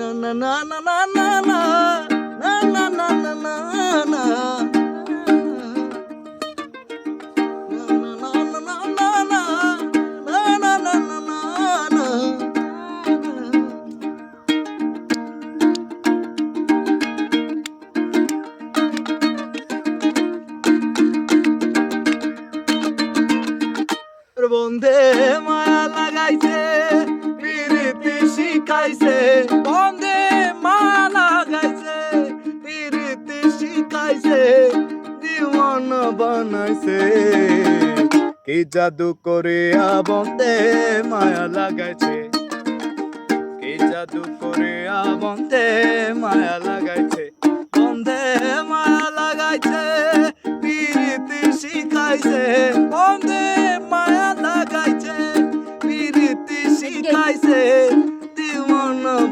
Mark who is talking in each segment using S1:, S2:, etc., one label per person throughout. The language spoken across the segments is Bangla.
S1: না না না না না না না না না না না না বন্ধে মায়া শিখাইছে বন্ধে মায়া লাগাইছে পিরিতি শিখাইছে, দিওয়ানা বানাইছে। কি জাদু করে বন্ধে মায়া লাগাইছে। কি জাদু করে বন্ধে মায়া লাগাইছে। বন্ধে মায়া লাগাইছে, পিরিতি শিখাইছে। বন্ধে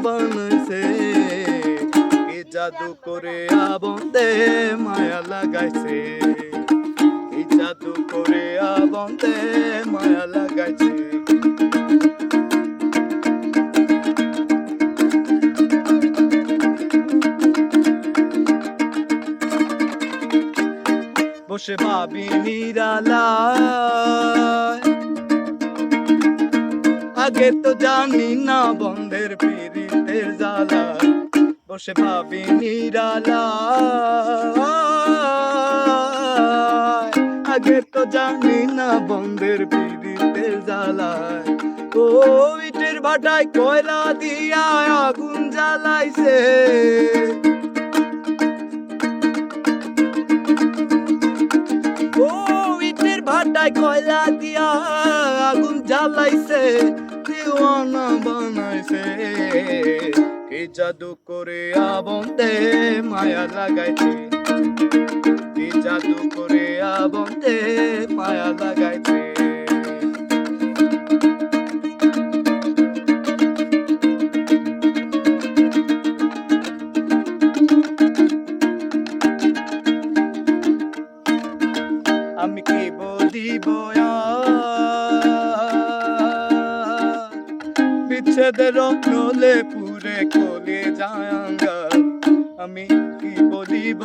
S1: বানাইছে। কি জাদু করে বন্ধে মায়া লাগাইছে। কি জাদু করে বন্ধে মায়া লাগাইছে। বসে ভাবি আগে তো জানি না বন্ধের জ্বালা, বসে ভাবি নিরালায় আগে তো জানি না বন্ধের পিরিতের জ্বালায়। ও ইটের ভাটায় কয়লা দিয়া আগুন জ্বালাইছে। ও ইটের ভাটায় কয়লা দিয়া আগুন জ্বালাইছে। দিওয়ানা বানাইছে। কি জাদু করে আবন্তে মায়া লাগাইছে। কি জাদু করে আবন্তে মায়া লাগাইছে। আমি কি বলিব বিচ্ছেদের নলে পুরে কলে যায়ঙ্গা আমি কি বলিব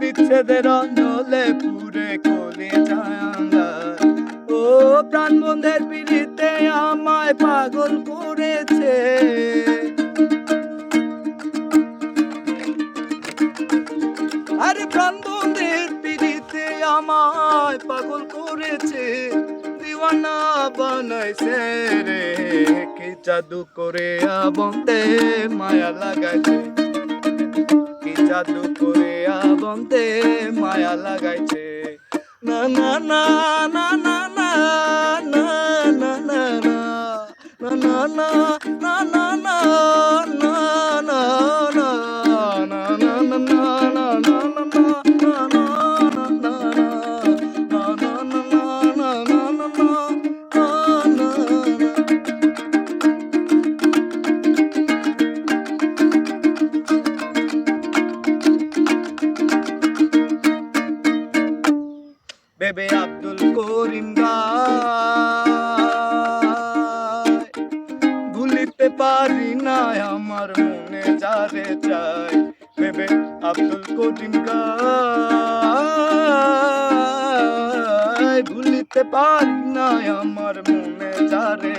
S1: বিচ্ছেদের নলে পুরে কলে যায়ঙ্গা ও প্রাণ বন্ধের পিড়িতে আমায় পাগল করেছে। আরে প্রাণ বন্ধের পিড়িতে আমায় পাগল করেছে। দিওয়ানা বানাইছে রে কি জাদু করে বন্ধে মায়া লাগাইছে কি জাদু করে বন্ধে মায়া লাগাইছে না না না না না না না না না না না না না না না না বেবে আব্দুল করিম গায় ভুলিতে পারি না আমার মনে যারে চাই। বেবে আব্দুল করিম ভুলিতে পারি না আমার মনে যারে